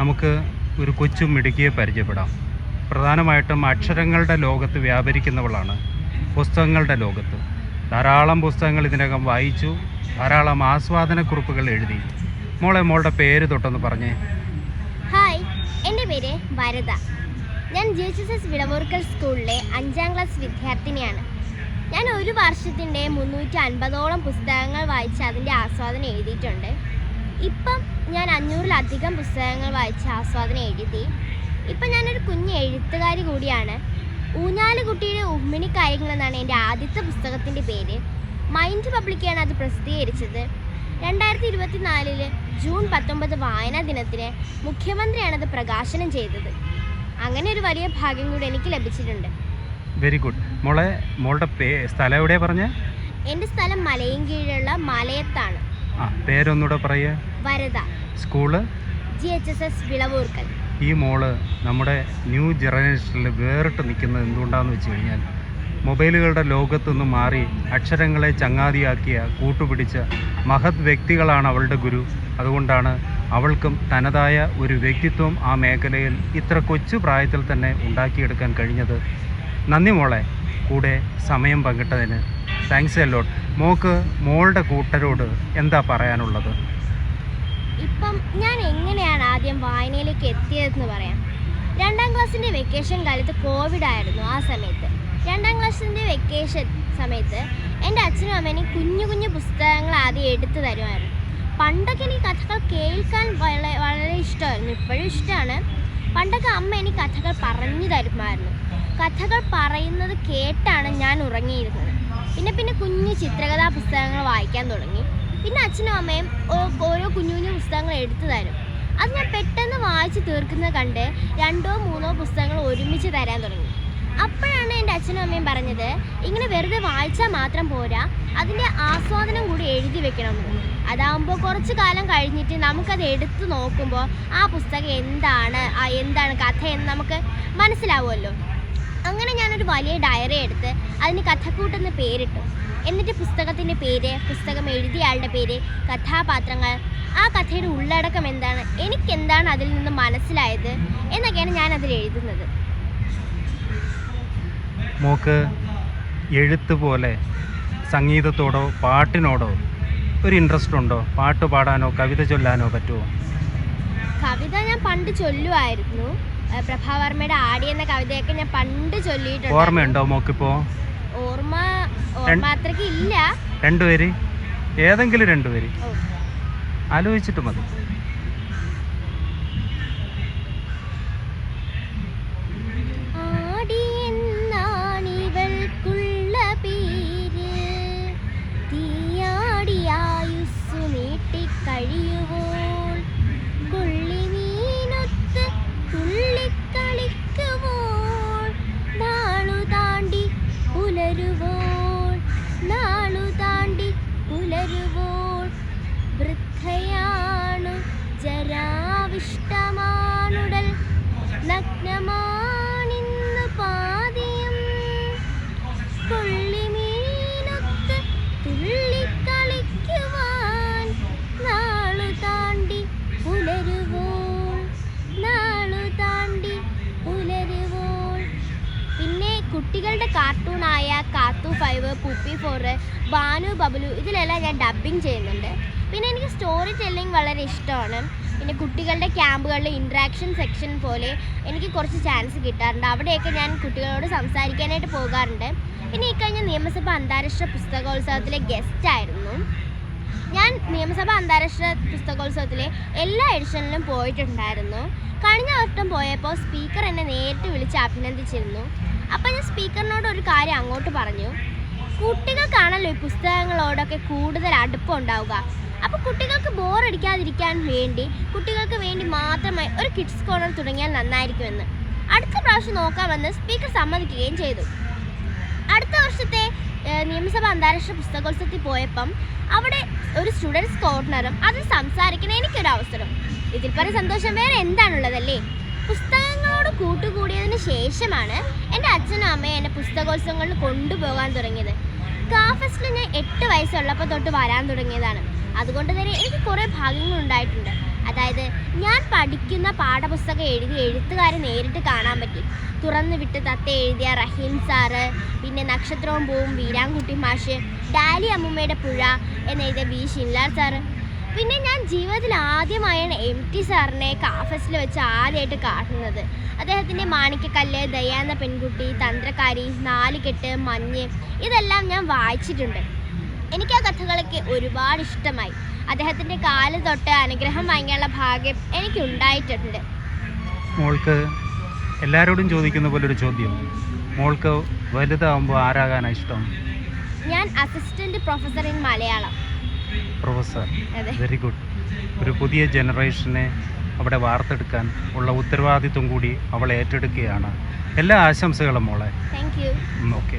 നമുക്ക് ഒരു കൊച്ചു മിടുക്കിയെ പരിചയപ്പെടാം. പ്രധാനമായിട്ടും അക്ഷരങ്ങളുടെ ലോകത്ത് വ്യാപരിക്കുന്നവളാണ് പുസ്തകങ്ങളുടെ ലോകത്ത്. ധാരാളം പുസ്തകങ്ങൾ ഇതിനകം വായിച്ചു ധാരാളം ആസ്വാദനക്കുറിപ്പുകൾ എഴുതി. മോളെ മോളുടെ പേര് തൊട്ടൊന്ന് പറഞ്ഞേ. ഹായ് എന്റെ പേര് വരദ. ഞാൻ G H S S Vilavoorkal സ്കൂളിലെ അഞ്ചാം ക്ലാസ് വിദ്യാർത്ഥിനിയാണ്. ഞാൻ ഒരു വർഷത്തിന്റെ മുന്നൂറ്റി അൻപതോളം പുസ്തകങ്ങൾ വായിച്ച് അതിന്റെ ആസ്വാദനം എഴുതിയിട്ടുണ്ട്. ഇപ്പം ഞാൻ അഞ്ഞൂറിലധികം പുസ്തകങ്ങൾ വായിച്ച് ആസ്വാദനം എഴുതി. ഇപ്പം ഞാനൊരു കുഞ്ഞ് എഴുത്തുകാരി കൂടിയാണ്. ഊഞ്ഞാലുകുട്ടിയുടെ ഉമ്മിണി കാര്യങ്ങൾ എന്നാണ് എന്റെ ആദ്യത്തെ പുസ്തകത്തിന്റെ പേര്. മൈൻഡ് പബ്ലിക്കാണ് അത് പ്രസിദ്ധീകരിച്ചത്. രണ്ടായിരത്തി ഇരുപത്തിനാലിൽ ജൂൺ പത്തൊമ്പത് വായനാ ദിനത്തിന് മുഖ്യമന്ത്രിയാണ് അത് പ്രകാശനം ചെയ്തത്. അങ്ങനെ ഒരു വലിയ ഭാഗ്യം കൂടി എനിക്ക് ലഭിച്ചിട്ടുണ്ട്. വെരി ഗുഡ് മോളെ മോളുടെ സ്ഥലം പറഞ്ഞേ? എന്റെ സ്ഥലം മലയും കീഴുള്ള മലയത്താണ്. ആ പേരൊന്നുകൂടെ പറയുക. Varada. School? G H S S Vilavoorkal. ഈ മോൾ നമ്മുടെ ന്യൂ ജനറേഷനിൽ വേറിട്ട് നിൽക്കുന്നത് എന്തുകൊണ്ടാണെന്ന് വെച്ച് കഴിഞ്ഞാൽ മൊബൈലുകളുടെ ലോകത്തുനിന്ന് മാറി അക്ഷരങ്ങളെ ചങ്ങാതിയാക്കിയ കൂട്ടുപിടിച്ച മഹത് വ്യക്തികളാണ് അവളുടെ ഗുരു. അതുകൊണ്ടാണ് അവൾക്കും തനതായ ഒരു വ്യക്തിത്വം ആ മേഖലയിൽ ഇത്ര കൊച്ചു പ്രായത്തിൽ തന്നെ ഉണ്ടാക്കിയെടുക്കാൻ കഴിഞ്ഞത്. നന്ദി മോളെ കൂടെ സമയം പങ്കിട്ടതിന് താങ്ക്സ് എല്ലോട്ട് മോക്ക് മോളുടെ കൂട്ടരോട് എന്താ പറയാനുള്ളത്? ഇപ്പം ഞാൻ എങ്ങനെയാണ് ആദ്യം വായനയിലേക്ക് എത്തിയതെന്ന് പറയാം. രണ്ടാം ക്ലാസ്സിന്റെ വെക്കേഷൻ കാലത്ത് കോവിഡ് ആയിരുന്നു ആ സമയത്ത്. രണ്ടാം ക്ലാസ്സിന്റെ വെക്കേഷൻ സമയത്ത് എന്റെ അച്ഛനും അമ്മേനും കുഞ്ഞു കുഞ്ഞു പുസ്തകങ്ങൾ ആദ്യം എടുത്തു തരുമായിരുന്നു. പണ്ടൊക്കെ എനിക്ക് കഥകൾ കേൾക്കാൻ വളരെ വളരെ ഇഷ്ടമായിരുന്നു. ഇപ്പോഴും ഇഷ്ടമാണ്. പണ്ടൊക്കെ അമ്മ എനിക്ക് കഥകൾ പറഞ്ഞു തരുമായിരുന്നു. കഥകൾ പറയുന്നത് കേട്ടാണ് ഞാൻ ഉറങ്ങിയിരുന്നത്. പിന്നെ പിന്നെ കുഞ്ഞു ചിത്രകഥാ പുസ്തകങ്ങൾ വായിക്കാൻ തുടങ്ങി. പിന്നെ അച്ഛനും അമ്മയും ഓരോ കുഞ്ഞു കുഞ്ഞു പുസ്തകങ്ങൾ എടുത്തു തരും. അത് ഞാൻ പെട്ടെന്ന് വായിച്ച് തീർക്കുന്നത് കണ്ട് രണ്ടോ മൂന്നോ പുസ്തകങ്ങൾ ഒരുമിച്ച് തരാൻ തുടങ്ങി. അപ്പോഴാണ് എന്റെ അച്ഛനും അമ്മയും പറഞ്ഞത് ഇങ്ങനെ വെറുതെ വായിച്ചാൽ മാത്രം പോരാ അതിന്റെ ആസ്വാദനം കൂടി എഴുതി വെക്കണമെന്ന്. അതാകുമ്പോൾ കുറച്ച് കാലം കഴിഞ്ഞിട്ട് നമുക്കത് എടുത്തു നോക്കുമ്പോൾ ആ പുസ്തകം എന്താണ് ആ എന്താണ് കഥ എന്ന് നമുക്ക് മനസ്സിലാവുമല്ലോ. അങ്ങനെ ഞാനൊരു വലിയ ഡയറി എടുത്ത് അതിന് കഥക്കൂട്ടെന്ന് പേരിട്ടു. എന്നിട്ട് പുസ്തകത്തിന്റെ പേര് പുസ്തകം എഴുതിയ ആളുടെ പേര് കഥാപാത്രങ്ങൾ ആ കഥയുടെ ഉള്ളടക്കം എന്താണ് എനിക്കെന്താണ് അതിൽ നിന്ന് മനസ്സിലായത് എന്നൊക്കെയാണ് ഞാൻ അതിൽ എഴുതുന്നത്. മോക്ക് എഴുത്ത് പോലെ സംഗീതത്തോടോ പാട്ടിനോടോ ഒരു ഇൻട്രസ്റ്റ് ഉണ്ടോ? പാട്ട് പാടാനോ കവിത ചൊല്ലാനോ പറ്റുമോ കവിത ഞാൻ പണ്ട് ചൊല്ലുമായിരുന്നു പ്രഭാവർമ്മയുടെ ആടി എന്ന കവിതയൊക്കെ ഞാൻ പണ്ട് ചൊല്ലിയിട്ടുണ്ട്. ഓർമ്മയുണ്ടോ മോക്കിപ്പോ? ഓർമ്മ ഓർമ്മ അത്രയ്ക്ക് ഇല്ല. രണ്ടുപേര്? ഏതെങ്കിലും രണ്ടുപേര്? ആലോചിച്ചിട്ട് മതി. ജരാവിഷ്ടമാണുടൽ നഗ്നമാണിന്ന് പാതിയും. കൊള്ളിമീനൊത്ത് തുള്ളിക്കളിക്കുവാൻ നാളു താണ്ടി പുലരുവോൾ നാളു താണ്ടി പുലരുവോൾ. പിന്നെ കുട്ടികളുടെ കാർട്ടൂണായ കാത്തു ഫൈവ് പുപ്പി ഫോറ് ബാനു ബബലു ഇതിലെല്ലാം ഞാൻ ഡബ്ബിങ് ചെയ്യുന്നുണ്ട്. പിന്നെ എനിക്ക് സ്റ്റോറി ടെല്ലിംഗ് വളരെ ഇഷ്ടമാണ്. പിന്നെ കുട്ടികളുടെ ക്യാമ്പുകളിലെ ഇൻട്രാക്ഷൻ സെക്ഷൻ പോലെ എനിക്ക് കുറച്ച് ചാൻസ് കിട്ടാറുണ്ട്. അവിടെയൊക്കെ ഞാൻ കുട്ടികളോട് സംസാരിക്കാനായിട്ട് പോകാറുണ്ട്. പിന്നെ ഈ കഴിഞ്ഞ നിയമസഭ അന്താരാഷ്ട്ര പുസ്തകോത്സവത്തിലെ ഗസ്റ്റ് ആയിരുന്നു. ഞാൻ നിയമസഭ അന്താരാഷ്ട്ര പുസ്തകോത്സവത്തിലെ എല്ലാ എഡിഷനിലും പോയിട്ടുണ്ടായിരുന്നു. കഴിഞ്ഞ വട്ടം പോയപ്പോൾ സ്പീക്കർ എന്നെ നേരിട്ട് വിളിച്ച് അഭിനന്ദിച്ചിരുന്നു. അപ്പോൾ ഞാൻ സ്പീക്കറിനോട് ഒരു കാര്യം അങ്ങോട്ട് പറഞ്ഞു. കുട്ടികൾക്കാണല്ലോ ഈ പുസ്തകങ്ങളോടൊക്കെ കൂടുതൽ അടുപ്പം ഉണ്ടാവുക. അപ്പോൾ കുട്ടികൾക്ക് ബോറടിക്കാതിരിക്കാൻ വേണ്ടി കുട്ടികൾക്ക് വേണ്ടി മാത്രമായി ഒരു കിഡ്സ് കോർണർ തുടങ്ങിയാൽ നന്നായിരിക്കുമെന്ന്. അടുത്ത പ്രാവശ്യം നോക്കാമെന്ന് സ്പീക്കർ സമ്മതിക്കുകയും ചെയ്തു. അടുത്ത വർഷത്തെ നിയമസഭാ അന്താരാഷ്ട്ര പുസ്തകോത്സവത്തിൽ പോയപ്പം അവിടെ ഒരു സ്റ്റുഡൻസ് കോർണറും അതിൽ സംസാരിക്കുന്ന എനിക്കൊരു അവസരം. ഇതിൽ പറയുന്ന സന്തോഷം വേറെ എന്താണുള്ളതല്ലേ? പുസ്തകങ്ങളോട് കൂട്ടുകൂടിയതിന് ശേഷമാണ് എന്റെ അച്ഛനും അമ്മയും എന്നെ പുസ്തകോത്സവങ്ങളിൽ കൊണ്ടുപോകാൻ തുടങ്ങിയത്. കാഫസ്റ്റിൽ ഞാൻ എട്ട് വയസ്സുള്ളപ്പോൾ തൊട്ട് വരാൻ തുടങ്ങിയതാണ്. അതുകൊണ്ട് തന്നെ എനിക്ക് കുറേ ഭാഗ്യങ്ങൾ ഉണ്ടായിട്ടുണ്ട്. അതായത് ഞാൻ പഠിക്കുന്ന പാഠപുസ്തകം എഴുതി എഴുത്തുകാരെ നേരിട്ട് കാണാൻ പറ്റി. തുറന്നു വിട്ട് തത്ത എഴുതിയ റഹീം സാറ് പിന്നെ നക്ഷത്രവും പൂവും വീരാൻകുട്ടി മാഷ് ഡാലി അമ്മൂമ്മയുടെ പുഴ എന്നെഴുതിയ വി ഷിൻലാൽ സാറ്. പിന്നെ ഞാൻ ജീവിതത്തിൽ ആദ്യമായാണ് എം ടി സാറിനെ കാഫസിൽ വെച്ച് ആദ്യമായിട്ട് കാണുന്നത്. അദ്ദേഹത്തിന്റെ മാണിക്കക്കല്ല് ദയാന്ന പെൺകുട്ടി തന്ത്രക്കാരി നാലുകെട്ട് മഞ്ഞ് ഇതെല്ലാം ഞാൻ വായിച്ചിട്ടുണ്ട്. എനിക്ക് ആ കഥകളൊക്കെ ഒരുപാട് ഇഷ്ടമായി. അദ്ദേഹത്തിന്റെ കാൽ തൊട്ട് അനുഗ്രഹം വാങ്ങിയുള്ള ഭാഗ്യം എനിക്ക് ഉണ്ടായിട്ടുണ്ട് മോൾക്ക് എല്ലാരോടും ചോദിക്കുന്ന പോലെ ഒരു ചോദ്യം. മോൾക്ക് വലുതാവുമ്പോൾ ആരാകാനാണ് ഇഷ്ടം? ഞാൻ assistant professor in Malayalam. Professor very good ഒരു പുതിയ ജനറേഷനെ അവിടെ വാർത്തെടുക്കാൻ ഉള്ള ഉത്തരവാദിത്വം കൂടി അവൾ ഏറ്റെടുക്കുകയാണ്. എല്ലാ ആശംസകളും മോളെ. Thank you okay